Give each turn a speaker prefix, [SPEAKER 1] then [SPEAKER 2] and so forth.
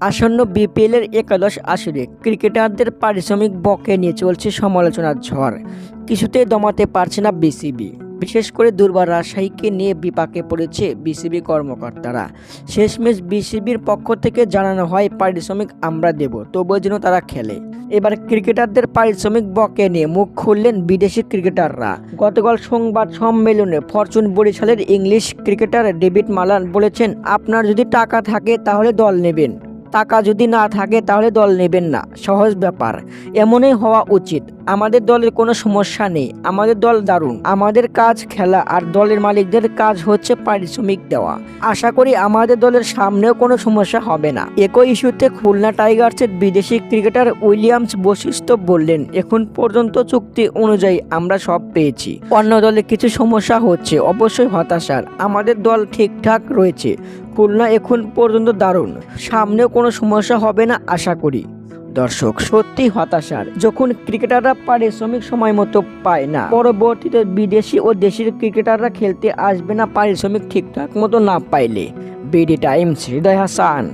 [SPEAKER 1] আসন্ন বিপিএলের একাদশ আসরে ক্রিকেটারদের পারিশ্রমিক বকে নিয়ে চলছে সমালোচনার ঝড়। কিছুতেই দমাতে পারছে না বিসিবি বিশেষ করে দুর্বার রাজশাহীকে নিয়ে বিপাকে পড়েছে বিসিবি কর্মকর্তারা। শেষমেশ বিসিবির পক্ষ থেকে জানানো হয়, পারিশ্রমিক আমরা দেব, তবুও যেন তারা খেলে। এবার ক্রিকেটারদের পারিশ্রমিক বকে নিয়ে মুখ খুললেন বিদেশি ক্রিকেটাররা। গতকাল সংবাদ সম্মেলনে ফরচুন বরিশালের ইংলিশ ক্রিকেটার ডেভিড মালান বলেছেন, আপনার যদি টাকা থাকে তাহলে দল নেবেন। টাকা যদি না থাকে তাহলে দল নেবেন না। সহজ ব্যাপার। এমনই হওয়া উচিত। আমাদের দলের কোনো সমস্যা নেই। আমাদের দল দারুণ। আমাদের কাজ খেলা আর দলের মালিকদের কাজ হচ্ছে পারিশ্রমিক দেওয়া। আশা করি আমাদের দলের সামনেও কোনো সমস্যা হবে না। একই ইস্যুতে খুলনা টাইগার্সের বিদেশি ক্রিকেটার উইলিয়ামস বশিষ্ঠ বললেন, এখন পর্যন্ত চুক্তি অনুযায়ী আমরা সব পেয়েছি। অন্য দলে কিছু সমস্যা হচ্ছে। অবশ্যই হতাশার। আমাদের দল ঠিকঠাক রয়েছে। খুলনা এখন পর্যন্ত দারুণ। সামনেও কোনো সমস্যা হবে না, আশা করি। দর্শক সত্যি হতাশার। যখন ক্রিকেটাররা পারিশ্রমিক সময় মতো পায় না, পরবর্তীতে বিদেশি ও দেশের ক্রিকেটাররা খেলতে আসবে না, পারিশ্রমিক ঠিকঠাক মতো না পাইলে। BD Times, Hridoy Hasan.